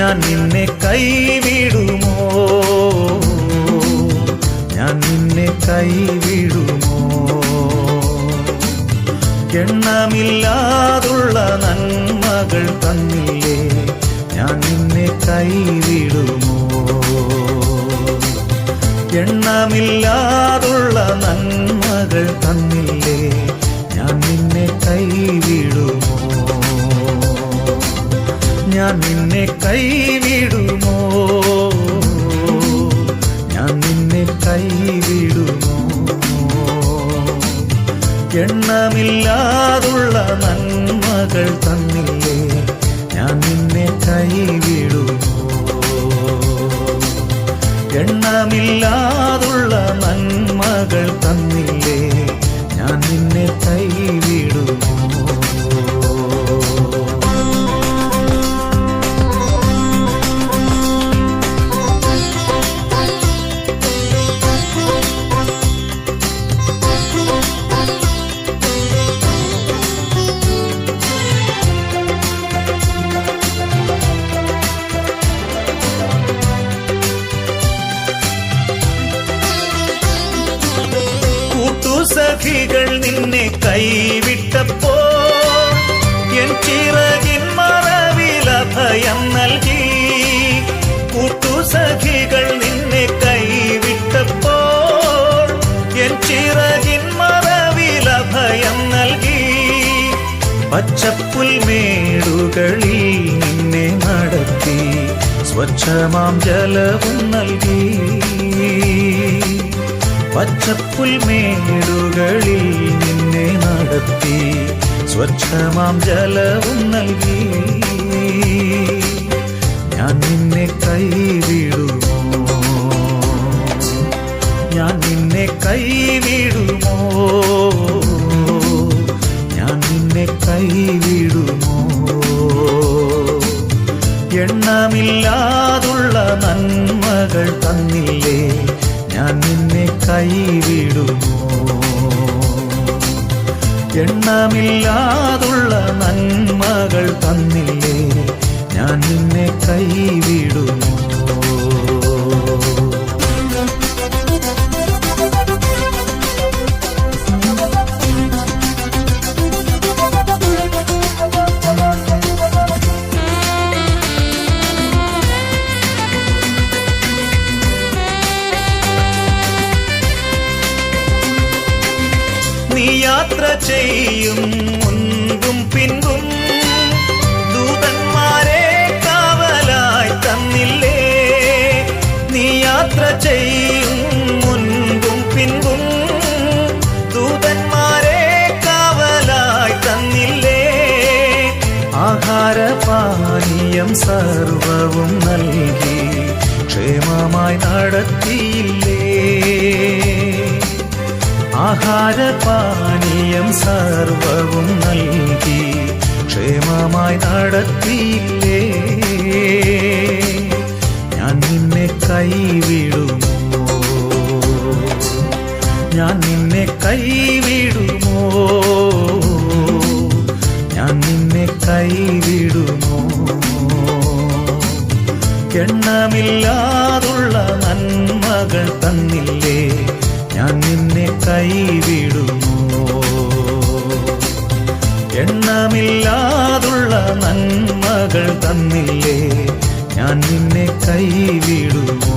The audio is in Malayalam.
ഞാൻ നിന്നെ കൈവിടുമോ? ഞാൻ നിന്നെ കൈവിടുമോ? എണ്ണമില്ലാതുള്ള നന്മകൾ തന്നില്ലേ? ഞാൻ നിന്നെ കൈവിടുമോ? എണ്ണമില്ലാതുള്ള നന്മകൾ തന്നില്ലേ? ഞാൻ നിന്നെ കൈവിടുമോ? ഞാൻ നിന്നെ കൈവിടുമോ? ഞാൻ നിന്നെ കൈവിടുമോ? എണ്ണമില്ലാതുള്ള നന്മകൾ തന്നില്ലേ? ഞാൻ നിന്നെ കൈവിടുമോ? എണ്ണമില്ലാതുള്ള കൂട്ടുസഖികൾ നിന്നെ കൈവിട്ടപ്പോ എൻ ചിറകിൻ മറവില ഭയം നൽകി. കൂട്ടുസഖികൾ നിന്നെ കൈവിട്ടപ്പോ എൻ ചിറകിൻ മറവില ഭയം നൽകി. പച്ചപ്പുൽമേടുകളിൽ നിന്നെ നടത്തി സ്വച്ഛമാം ജലവും നൽകി. പച്ചപ്പുൽമേടുകളിൽ നിന്നെ നടത്തി. സ്വച്ഛമാം ജലവും നൽകി. ഞാൻ നിന്നെ കൈവിടുമോ? ഞാൻ നിന്നെ കൈവിടുമോ? ഞാൻ നിന്നെ കൈവിടുമോ? എണ്ണമില്ലാതുള്ള നന്മകൾ തന്നില്ലേ? ഞാൻ നിന്നെ കൈവിടുന്നു എണ്ണമില്ലാതുള്ള നന്മകൾ തന്നില്ലേ? ഞാൻ നിന്നെ കൈവിടുമോ? യാത്ര ചെയ്യും. മുൻപും പിൻപും ദൂതന്മാരെ കാവലായി തന്നില്ലേ? നീ യാത്ര ചെയ്യും. മുൻപും പിൻപും ദൂതന്മാരെ കാവലായി തന്നില്ലേ? ആഹാരപാനീയം സർവവും നൽകി ക്ഷേമമായി നടത്തിയില്ലേ? ആഹാരപാനീയം സർവവും നൽകി ക്ഷേമമായി നടത്തിയില്ലേ ഞാൻ നിന്നെ കൈവിടുമോ? ഞാൻ നിന്നെ കൈവിടുമോ? ഞാൻ നിന്നെ കൈവിടുമോ? എണ്ണമില്ലാതുള്ള നന്മകൾ തന്നില്ലേ? കൈവിടുമോ എണ്ണമില്ലാതുള്ള നന്മകൾ തന്നില്ലേ? ഞാൻ നിന്നെ കൈവിടുമോ